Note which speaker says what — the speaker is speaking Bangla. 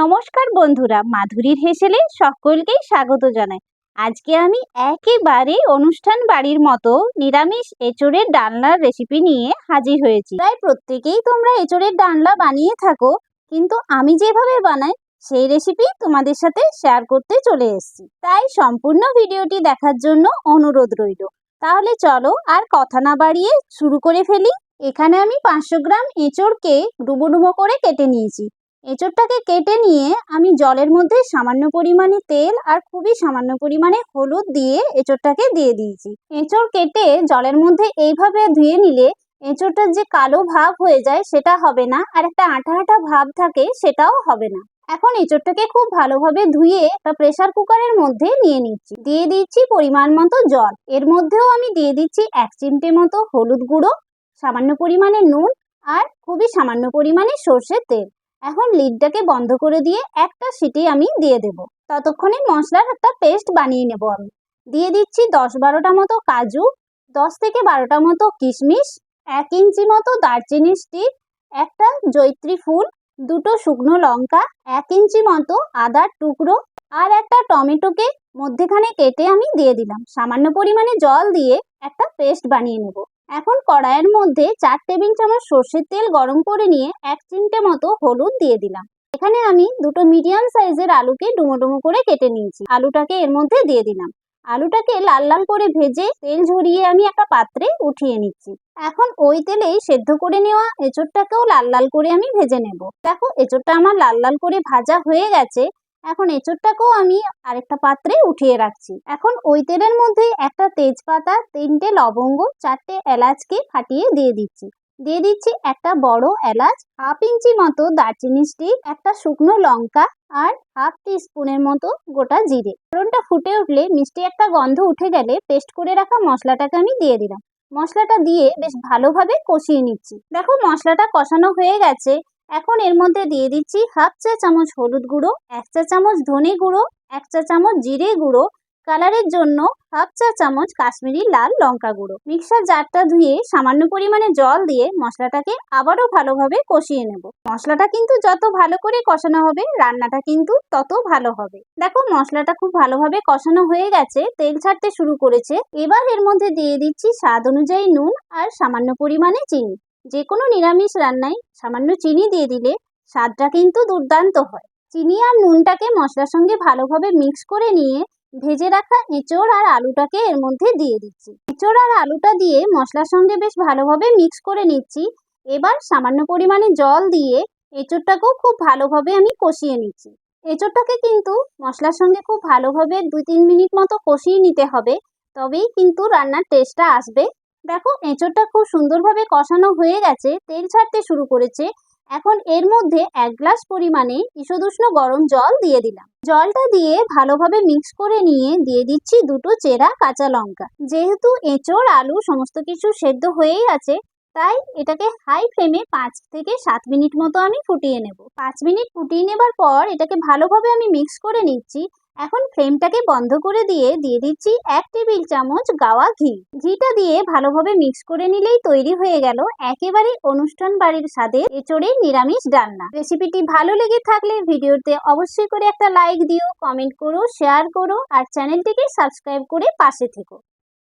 Speaker 1: নমস্কার বন্ধুরা, মাধুরীর হেসেলে সকলকেই স্বাগত জানাই। আজকে আমি একেবারে অনুষ্ঠান বাড়ির মতো নিরামিষ এঁচড়ের ডালনার রেসিপি নিয়ে হাজির হয়েছি। প্রায় প্রত্যেকেই তোমরা এঁচড়ের ডালনা বানিয়ে থাকো, কিন্তু আমি যেভাবে বানাই, সেই রেসিপি তোমাদের সাথে শেয়ার করতে চলে এসেছি। তাই সম্পূর্ণ ভিডিওটি দেখার জন্য অনুরোধ রইল। তাহলে চলো আর কথা না বাড়িয়ে শুরু করে ফেলি। এখানে আমি পাঁচশো গ্রাম এঁচড়কে ডুবো ডুবো করে কেটে নিয়েছি। এঁচড়টাকে কেটে নিয়ে আমি জলের মধ্যে সামান্য পরিমাণে তেল আর খুবই সামান্য পরিমাণে হলুদ দিয়ে এঁচড়টাকে দিয়ে দিয়েছি। এঁচড় কেটে জলের মধ্যে এইভাবে ধুয়ে নিলে এঁচড়টার যে কালো ভাব হয়ে যায় সেটা হবে না আর একটা আঠা আঠা ভাব থাকে সেটাও হবে না। এখন এঁচড়টাকে খুব ভালোভাবে ধুয়ে একটা প্রেশার কুকারের মধ্যে নিয়ে নিচ্ছি। দিয়ে দিচ্ছি পরিমাণ মতো জল। এর মধ্যেও আমি দিয়ে দিচ্ছি এক চিমটে মতো হলুদ গুঁড়ো, সামান্য পরিমাণে নুন আর খুবই সামান্য পরিমাণে সর্ষের তেল। এখন লিডটাকে বন্ধ করে দিয়ে একটা সিটি আমি দিয়ে দেব। ততক্ষণে মশলার একটা পেস্ট বানিয়ে নেব আমি। দিয়ে দিচ্ছি দশ বারোটা মতো কাজু, দশ থেকে বারোটা মতো কিশমিশ, এক ইঞ্চি মতো দারচিনি স্টিক, একটা জৈত্রী ফুল, দুটো শুকনো লঙ্কা, এক ইঞ্চি মতো আদার টুকরো আর একটা টমেটোকে মধ্যেখানে কেটে আমি দিয়ে দিলাম। সামান্য পরিমাণে জল দিয়ে একটা পেস্ট বানিয়ে নেব। এখন কড়াইয়ের মধ্যে চার টেবিল চামচ সর্ষের তেল গরম করে নিয়ে এক চিমটে মতো হলুদ দিয়ে দিলাম। এখানে আমি দুটো মিডিয়াম সাইজের আলুকে ডুমো ডুমো করে কেটে নিয়েছি। আলুটাকে এর মধ্যে দিয়ে দিলাম। আলুটাকে লাল লাল করে ভেজে তেল ঝরিয়ে আমি একটা পাত্রে উঠিয়ে নিচ্ছি। এখন ওই তেলেই সেদ্ধ করে নেওয়া এঁচড়টাকেও লাল লাল করে আমি ভেজে নেব। দেখো, এঁচড়টা আমার লাল লাল করে ভাজা হয়ে গেছে। এখন এঁচড়টাকেও আমি আরেকটা পাত্রে উঠিয়ে রাখছি। এখন ওই তেলের মধ্যে একটা তেজপাতা, তিনটে লবঙ্গ, চারটে এলাচকে ফাটিয়ে দিয়ে দিচ্ছি। দিয়ে দিচ্ছি একটা বড় এলাচ, হাফ ইঞ্চি মতো দারচিনি স্টিক, একটা শুকনো লঙ্কা আর হাফ টি স্পুনের মতো গোটা জিরে। ফোড়নটা ফুটে উঠলে মিষ্টি একটা গন্ধ উঠে গেলে পেস্ট করে রাখা মশলাটাকে আমি দিয়ে দিলাম। মশলাটা দিয়ে বেশ ভালোভাবে কষিয়ে নিচ্ছি। দেখো মশলাটা কষানো হয়ে গেছে। এখন এর মধ্যে দিয়ে দিচ্ছি হাফ চা চামচ হলুদ গুঁড়ো, এক চা চামচ ধনে গুঁড়ো, এক চা চামচ জিরে গুঁড়ো কালারের জন্য হাফ চা চামচ কাশ্মীরি লাল লঙ্কা গুঁড়ো। মিক্সার জারটা ধুয়ে সামান্য পরিমাণে জল দিয়ে মশলাটাকে আবারও ভালোভাবে কষিয়ে নেব। মশলাটা কিন্তু যত ভালো করে কষানো হবে, রান্নাটা কিন্তু তত ভালো হবে। দেখো, মশলাটা খুব ভালোভাবে কষানো হয়ে গেছে, তেল ছাড়তে শুরু করেছে। এবার এর মধ্যে দিয়ে দিচ্ছি স্বাদ অনুযায়ী নুন আর সামান্য পরিমাণে চিনি। যে কোনো নিরামিষ রান্নায় সামান্য চিনি দিয়ে দিলে স্বাদটা কিন্তু দুর্দান্ত হয়। চিনি আর নুনটাকে মশলার সঙ্গে ভালোভাবে মিক্স করে নিয়ে ভেজে রাখা এঁচড় আর আলুটাকে এর মধ্যে দিয়ে দিচ্ছি। এঁচড় আর আলুটা দিয়ে মশলার সঙ্গে বেশ ভালোভাবে মিক্স করে নিচ্ছি। এবার সামান্য পরিমাণে জল দিয়ে এঁচড়টাকেও খুব ভালোভাবে আমি কষিয়ে নিচ্ছি। এঁচড়টাকে কিন্তু মশলার সঙ্গে খুব ভালোভাবে দুই তিন মিনিট মতো কষিয়ে নিতে হবে, তবেই কিন্তু রান্নার টেস্টটা আসবে। দেখো, এঁচড়টা খুব সুন্দরভাবে কষানো হয়ে গেছে, তেল ছাড়তে শুরু করেছে। এখন এর মধ্যে এক গ্লাস পরিমাণে ঈষদুষ্ণ গরম জল দিয়ে দিলাম। জলটা দিয়ে ভালোভাবে মিক্স করে নিয়ে দিয়ে দিচ্ছি দুটো চেরা কাঁচা লঙ্কা। যেহেতু এঁচড়, আলু সমস্ত কিছু সেদ্ধ হয়েই আছে, তাই এটাকে হাই ফ্লেমে পাঁচ থেকে সাত মিনিট মতো আমি ফুটিয়ে নেব। পাঁচ মিনিট ফুটিয়ে নেবার পর এটাকে ভালোভাবে আমি মিক্স করে নিচ্ছি। এখন ফ্লেমটাকে বন্ধ করে দিয়ে দিয়ে দিচ্ছি এক টেবিল চামচ গাওয়া ঘি। ঘিটা দিয়ে ভালোভাবে মিক্স করে নিলেই তৈরি হয়ে গেল একেবারে অনুষ্ঠান বাড়ির স্বাদে এচড়ে নিরামিষ ডালনা রেসিপিটি ভালো লেগে থাকলে ভিডিওতে অবশ্যই করে একটা লাইক দিও, কমেন্ট করো, শেয়ার করো আর চ্যানেলটিকে সাবস্ক্রাইব করে পাশে থেকো।